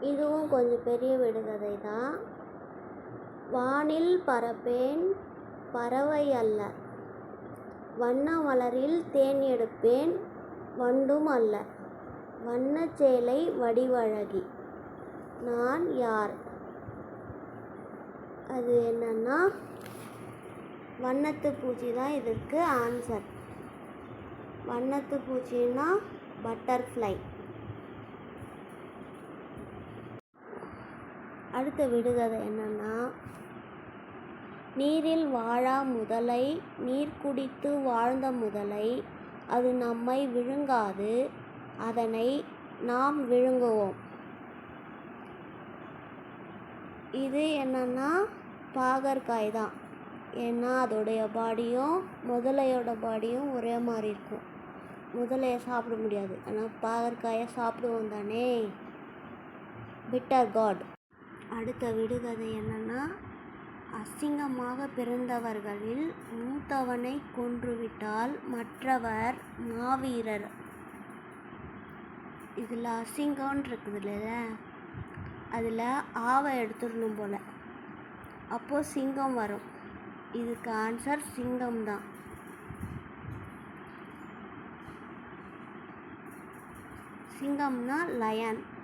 இதுவும் கொஞ்சம் பெரிய விடுகதை தான். வானில் பறப்பேன் பறவை அல்ல. வண்ண மலரில் தேன் எடுப்பேன் வண்டும் அல்ல. வண்ணச் சேலை வடிவழகி. நான் யார்? அது என்னன்னா வண்ணத்து பூச்சி தான் இதற்கு ஆன்சர் வண்ணத்து பூச்சின்னா பட்டர்ஃப்ளை அடுத்த விடுகதை என்னென்னா நீரில் வாழா முதலை நீர் குடித்து வாழ்ந்த முதலை அது நம்மை விழுங்காது அதனை நாம் விழுங்குவோம். இது என்னன்னா பாகற்காய் தான். ஏன்னா அதோடைய பாடியும் முதலையோட பாடியும் ஒரே மாதிரி இருக்கும். முதலையை சாப்பிட முடியாது. ஆனால் பாகற்காயை சாப்பிடுவோம் தானே? பிட்டர் காட் அடுத்த விடுகதை என்னன்னா அசிங்கமாக பிறந்தவர்களில் மூத்தவனை கொன்றுவிட்டால் மற்றவர் மாவீரர். இதில் அசிங்கம்னு இருக்குதுல்ல அதில் ஆவை எடுத்துடணும் போல். அப்போது சிங்கம் வரும். இதுக்கு ஆன்சர் சிங்கம் தான் சிங்கம்னா லயன்